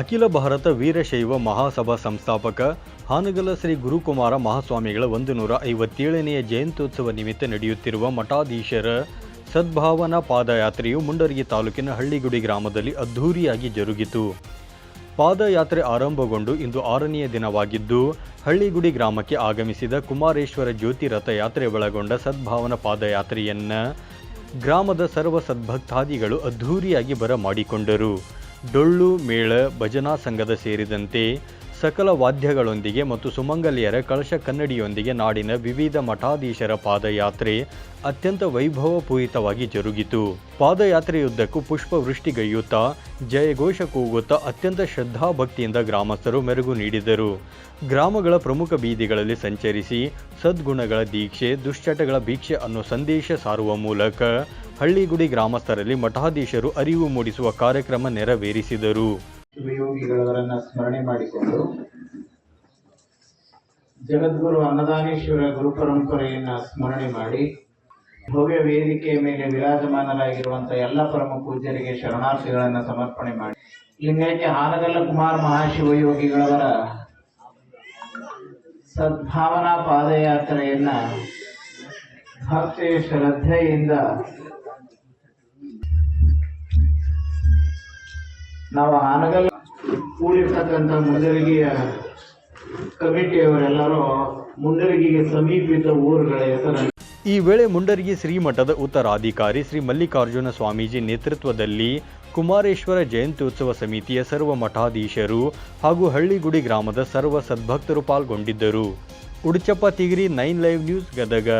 ಅಖಿಲ ಭಾರತ ವೀರಶೈವ ಮಹಾಸಭಾ ಸಂಸ್ಥಾಪಕ ಹಾನಗಲ ಶ್ರೀ ಗುರುಕುಮಾರ ಮಹಾಸ್ವಾಮಿಗಳ ಒಂದು ನೂರ ಐವತ್ತೇಳನೆಯ ಜಯಂತ್ಯೋತ್ಸವ ನಿಮಿತ್ತ ನಡೆಯುತ್ತಿರುವ ಮಠಾಧೀಶರ ಸದ್ಭಾವನಾ ಪಾದಯಾತ್ರೆಯು ಮುಂಡರಗಿ ತಾಲೂಕಿನ ಹಳ್ಳಿಗುಡಿ ಗ್ರಾಮದಲ್ಲಿ ಅದ್ಧೂರಿಯಾಗಿ ಜರುಗಿತು. ಪಾದಯಾತ್ರೆ ಆರಂಭಗೊಂಡು ಇಂದು ಆರನೆಯ ದಿನವಾಗಿದ್ದು, ಹಳ್ಳಿಗುಡಿ ಗ್ರಾಮಕ್ಕೆ ಆಗಮಿಸಿದ ಕುಮಾರೇಶ್ವರ ಜ್ಯೋತಿ ರಥಯಾತ್ರೆ ಒಳಗೊಂಡ ಸದ್ಭಾವನಾ ಪಾದಯಾತ್ರೆಯನ್ನು ಗ್ರಾಮದ ಸರ್ವ ಸದ್ಭಕ್ತಾದಿಗಳು ಅದ್ಧೂರಿಯಾಗಿ ಬರಮಾಡಿಕೊಂಡರು. ಡೊಳ್ಳು, ಮೇಳ, ಭಜನಾ ಸಂಘದ ಸೇರಿದಂತೆ ಸಕಲ ವಾದ್ಯಗಳೊಂದಿಗೆ ಮತ್ತು ಸುಮಂಗಲಿಯರ ಕಳಶ ಕನ್ನಡಿಯೊಂದಿಗೆ ನಾಡಿನ ವಿವಿಧ ಮಠಾಧೀಶರ ಪಾದಯಾತ್ರೆ ಅತ್ಯಂತ ವೈಭವಪೂರಿತವಾಗಿ ಜರುಗಿತು. ಪಾದಯಾತ್ರೆಯುದ್ದಕ್ಕೂ ಪುಷ್ಪವೃಷ್ಟಿಗೈಯುತ್ತಾ ಜಯಘೋಷ ಕೂಗುತ್ತಾ ಅತ್ಯಂತ ಶ್ರದ್ಧಾಭಕ್ತಿಯಿಂದ ಗ್ರಾಮಸ್ಥರು ಮೆರುಗು ನೀಡಿದರು. ಗ್ರಾಮಗಳ ಪ್ರಮುಖ ಬೀದಿಗಳಲ್ಲಿ ಸಂಚರಿಸಿ ಸದ್ಗುಣಗಳ ದೀಕ್ಷೆ, ದುಶ್ಚಟಗಳ ಭೀಕ್ಷೆ ಅನ್ನೋ ಸಂದೇಶ ಸಾರುವ ಮೂಲಕ ಹಳ್ಳಿಗುಡಿ ಗ್ರಾಮಸ್ಥರಲ್ಲಿ ಮಠಾಧೀಶರು ಅರಿವು ಮೂಡಿಸುವ ಕಾರ್ಯಕ್ರಮ ನೆರವೇರಿಸಿದರು. ಶಿವಯೋಗಿಗಳವರನ್ನ ಸ್ಮರಣೆ ಮಾಡಿಕೊಂಡು ಜಗದ್ಗುರು ಅನ್ನದಾನೇಶ್ವರ ಗುರು ಪರಂಪರೆಯನ್ನ ಸ್ಮರಣೆ ಮಾಡಿ ಭವ್ಯ ವೇದಿಕೆಯ ಮೇಲೆ ವಿರಾಜಮಾನರಾಗಿರುವಂತಹ ಎಲ್ಲ ಪರಮ ಪೂಜ್ಯರಿಗೆ ಶರಣಾರ್ಥಿಗಳನ್ನ ಸಮರ್ಪಣೆ ಮಾಡಿ. ಲಿಂಗೈಕ್ಯ ಹಾನಗಲ್ಲ ಕುಮಾರ್ ಮಹಾಶಿವಯೋಗಿಗಳವರ ಸದ್ಭಾವನಾ ಪಾದಯಾತ್ರೆಯನ್ನ ಭಕ್ತಿ ಶ್ರದ್ಧೆಯಿಂದ ನಾವು ಹಾನಗಲ್ ಕೂಡಿರ್ತಕ್ಕಂಥ ಮುಂಡರಗಿಯ ಕಮಿಟಿಯವರೆಲ್ಲರೂ ಮುಂಡರಗಿಗೆ ಸಮೀಪಿತ ಊರುಗಳ ಹೆಸರನ್ನು ಈ ವೇಳೆ ಮುಂಡರಗಿ ಶ್ರೀಮಠದ ಉತ್ತರಾಧಿಕಾರಿ ಶ್ರೀ ಮಲ್ಲಿಕಾರ್ಜುನ ಸ್ವಾಮೀಜಿ ನೇತೃತ್ವದಲ್ಲಿ ಕುಮಾರೇಶ್ವರ ಜಯಂತ್ಯುತ್ಸವ ಸಮಿತಿಯ ಸರ್ವ ಮಠಾಧೀಶರು ಹಾಗೂ ಹಳ್ಳಿಗುಡಿ ಗ್ರಾಮದ ಸರ್ವ ಸದ್ಭಕ್ತರು ಪಾಲ್ಗೊಂಡಿದ್ದರು. Uduchappa Tigiri nine live news Gadag.